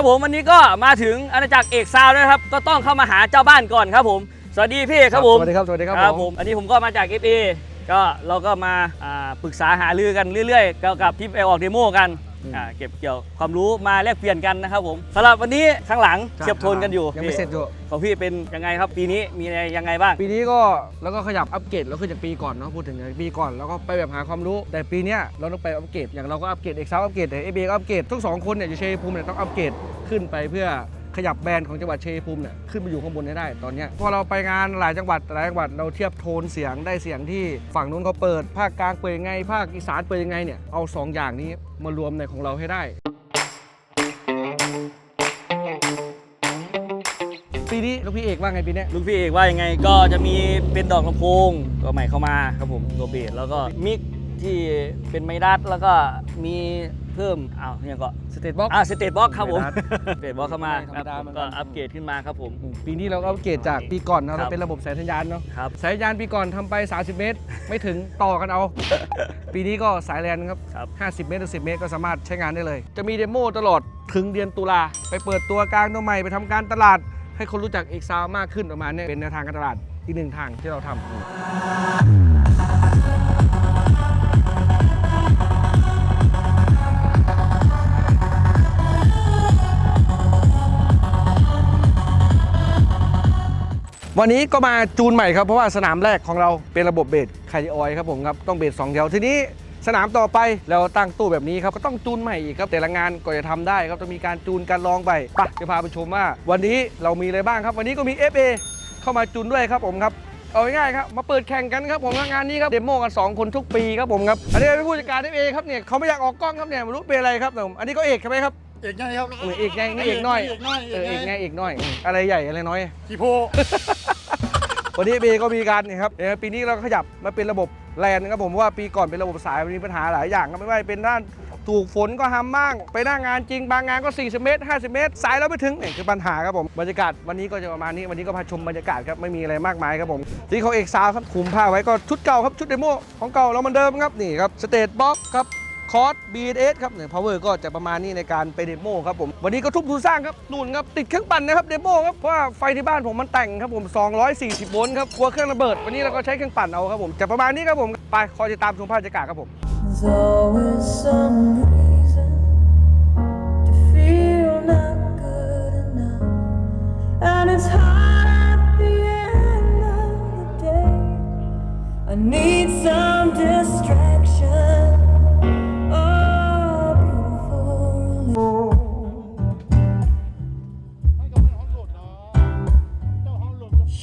ครับผมวันนี้ก็มาถึงอาณาจักรเอกซาวน์แล้วนะครับ ก็ต้องเข้ามาหาเจ้าบ้านก่อนครับผม สวัสดีพี่เอกครับผมสวัสดีครับสวัสดีครับครับผมอันนี้ผมก็มาจาก FA ก็เราก็มาอ่าปรึกษาหารือกันเรื่อยๆเกี่ยวกับที่ไปออกเดโมกัน อ่าเก็บเกี่ยวความรู้มาแลกเปลี่ยนกันนะครับผมสำหรับวันนี้ข้างหลังเทียบโทนกันอยู่ยังไม่เสร็จอยู่ของพี่เป็นยังไงครับปีนี้มีอะไรยังไงบ้าง ปีนี้ก็แล้วก็ขยับอัปเกรดแล้วขึ้นจากปีก่อนเนาะพูดถึงอย่างปีก่อนแล้วก็ไปแบบหาความรู้ แต่ปีเนี้ยเราต้องไปอัปเกรดอย่างเราก็อัปเกรดเอ็กซ์อัปเกรดแต่เอเบก็อัปเกรดทั้งสองคนเนี่ยอยู่ชัยภูมิเนี่ยต้องอัปเกรดขึ้นไปเพื่อ ขยับแบรนด์ของจังหวัดเชัยงภูมิเนี่ยขึ้นไปอยู่ข้างบนให้ได้ตอนนี้พอเราไปงานหลายจังหวัดหลายจังหวัดเราเทียบโทนเสียงได้เสียงที่ฝั่งนู้นเขาเปิด ภาคกลางเปิดยังไง ภาคอีสานเปิดยังไงเนี่ยเอาสองอย่างนี้มารวมในของเราให้ได้ปีนี้ลูกพี่เอกว่าไงปีนี้ลุงพี่เอกว่ายังไงก็จะมีเป็นดอกลำโพงตัวใหม่เข้ามาครับผมตัวเบสแล้วก็มิกที่เป็นไมดัสแล้วก็มี พิ่มอ้าวเนี่ยก็สเตตบ็อก อ่าสเตตบ็อกครับผมไมดัสสเตตบ็อกเข้ามาไม่ธรรมดาครับเหมือนกัน ก็อัปเกรดขึ้นมาครับผม ปีนี้เราก็อัปเกรดจากปีก่อนครันะเราบ เป็นระบบสายสัญญาณเนาะครับ สายสัญญาณปีก่อนทำไป 30 เมตร ไม่ถึงต่อกันเอา ปีนี้ก็สายแลนครับ ครับ 50 เมตรหรือ10 เมตรก็สามารถใช้งานได้เลย จะมีเดโมตลอดถึงเดือนตุลาไปเปิดตัวกลางตัวใหม่ไปทำการตลาด ให้คนรู้จักเอกซาวมากขึ้นประมาณเนี้ยเป็นแนวทางการตลาดอีกหนึ่งทางที่เราทำ วันนี้ก็มาจูนใหม่ครับ เพราะว่าสนามแรกของเราเป็นระบบเบสไคออยครับผมครับต้องเบสสองแถวทีนี้สนามต่อไปเราตั้งตู้แบบนี้ครับก็ต้องจูนใหม่อีกครับ แต่ละงานก็จะทำได้ครับต้องมีการจูนการลองไปไปะจะพาไปชมว่า วันนี้เรามีอะไรบ้างครับ วันนี้ก็มี FA เข้ามาจูนด้วยครับผมครับเอาง่ายๆครับมาเปิดแข่งกันครับผมงานนี้ครับเดโมกันสองคนทุกปีครับผมครับอันนี้เป็นผู้จัดการ FA ครับเนี่ยเขาไม่อยากออกกล้องครับเนี่ยไม่รู้เป็นอะไรครับแต่ผมอันนี้ก็เอกใช่ไหมครับเอกไงครับเออเอกไงนี่เอกน้อยเอกน้อยเออเอกไงเอกน้อยอะไรใหญ่อะไรน้อยขี่โพ วันนี้เบก็มีการนี่ครับปีนี้เราขยับมาเป็นระบบแลนนะครับผมเพราะว่าปีก่อนเป็นระบบสายมันมีปัญหาหลายอย่างไม่ว่าเป็นด้านถูกฝนก็ทำบ้าง ไปหน้างานจริงบางงานก็ 40 เมตร 50 เมตร สายเราไม่ถึงนี่คือปัญหาครับผมบรรยากาศวันนี้ก็จะประมาณนี้วันนี้ก็พาชมบรรยากาศครับไม่มีอะไรมากมายครับผมที่เขาเอกซาวครับคุมผ้าไว้ก็ชุดเก่าครับชุดเดโมของเก่าเราเหมือนเดิมครับนี่ครับสเตทบ็อกครับ คอร์ส BS ครับเนี่ยพาวเวอร์ก็จะประมาณนี้ในการไปเดโมครับผม วันนี้ก็ทุ่มทุนสร้างครับนู่นครับ ติดเครื่องปั่นนะครับเดโมครับ เพราะว่าไฟที่บ้านผมมันแต่งครับผม 240 โวลต์ครับกลัวเครื่องระเบิด วันนี้เราก็ใช้เครื่องปั่นเอาครับผม จะประมาณนี้ครับผม ไปคอยติดตามชมภาพบรรยากาศครับผม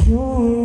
you